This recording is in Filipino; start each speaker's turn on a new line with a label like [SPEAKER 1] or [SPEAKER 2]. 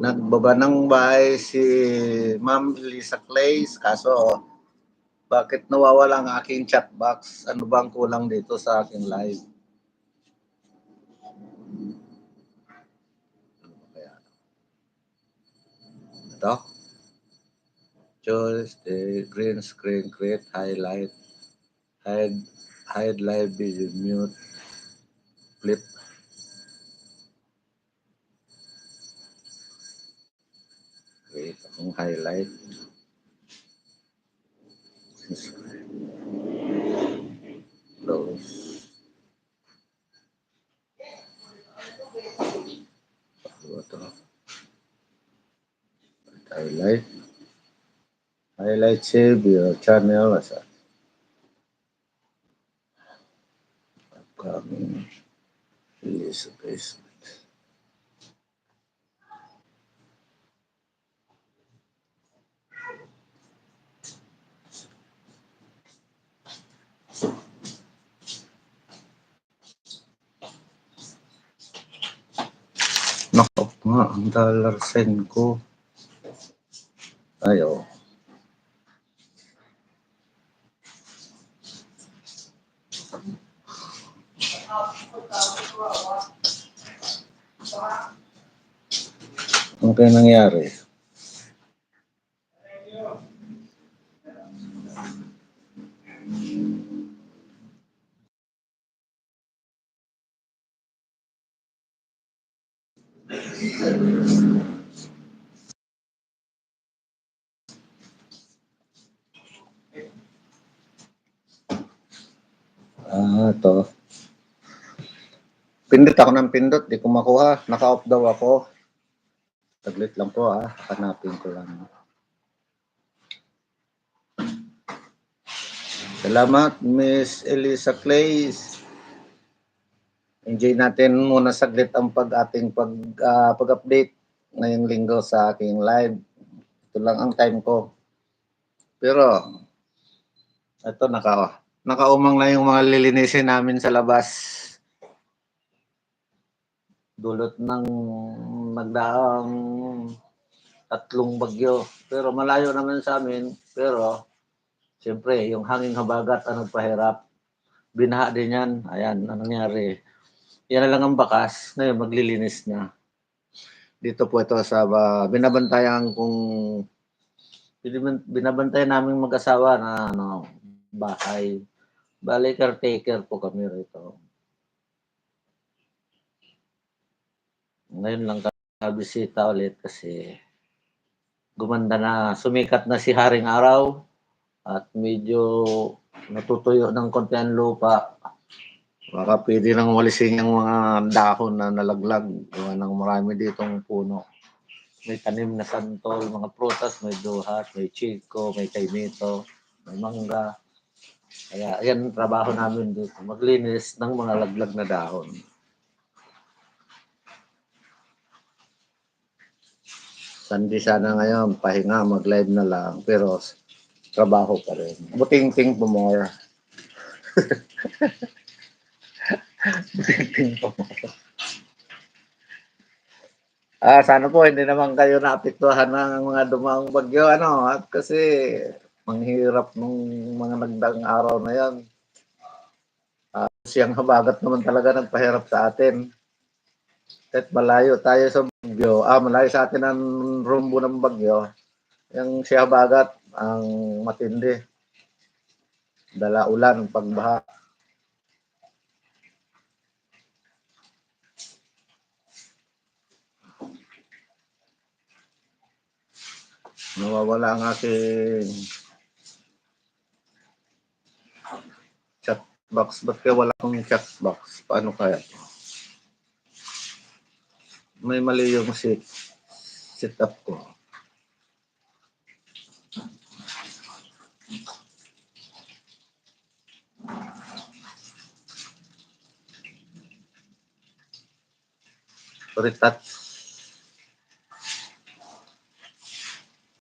[SPEAKER 1] nagbaba ng bahay si Ma'am Lisa Clays kaso bakit nawawala ang aking chat box? Ano bang kulang dito sa aking live? Ano ba kaya? Ito? Choose the green screen, create highlight, hide, hide live video, mute, flip. Create akong highlight. Close. Ano to? Highlight. Highlight save your channel as a upcoming release Nako nga, ang dollar sign ko. Ayaw. Ano kaya nangyari? Ah, to. Pindot ako ng pindot, di ko makuha. Naka-off daw ako. Taglit lang po ah, hanapin ko lang. Salamat, Miss Elisa Clays. Enjoy natin muna saglit ang pag ating pag ah, pag-update ngayong linggo sa aking live. Ito lang ang time ko. Pero ito naka nakaumang na yung mga lilinisin namin sa labas. Dulot ng nagdaang tatlong bagyo. Pero malayo naman sa amin. Pero siyempre yung hanging habagat ang nagpahirap. Binaha din yan. Ayan, ano nangyari? Yan lang ang bakas. Ngayon, maglilinis na. Dito po ito sa uh, binabantayan kung binaban- binabantayan namin mag-asawa na ano, bahay. Bali, caretaker po kami rito. Ngayon lang kabisita ulit kasi gumanda na, sumikat na si Haring Araw at medyo natutuyo ng konti ang lupa. Baka pwede nang walisin yung mga dahon na nalaglag. Gawa ng marami ditong puno. May tanim na santol, mga prutas, may duhat, may chiko, may kaimito, may mangga. Kaya yan ang trabaho namin dito. Maglinis ng mga laglag na dahon. Sandi sana ngayon, pahinga, mag-live na lang. Pero trabaho pa rin. Buting-ting po more. Ah, sana po hindi naman kayo naapektuhan ng mga dumaong bagyo ano at kasi manghirap nung mga nagdaang araw na yan. Ah, siyang habagat naman talaga nagpahirap sa atin. Kahit malayo tayo sa bagyo, ah, malayo sa atin ang rumbo ng bagyo, yung siya habagat ang matindi. Dala ulan, pagbaha. Nawawala ang aking chat box. Ba't kaya wala akong chat box? Paano kaya? May mali yung sit setup ko. Retouch.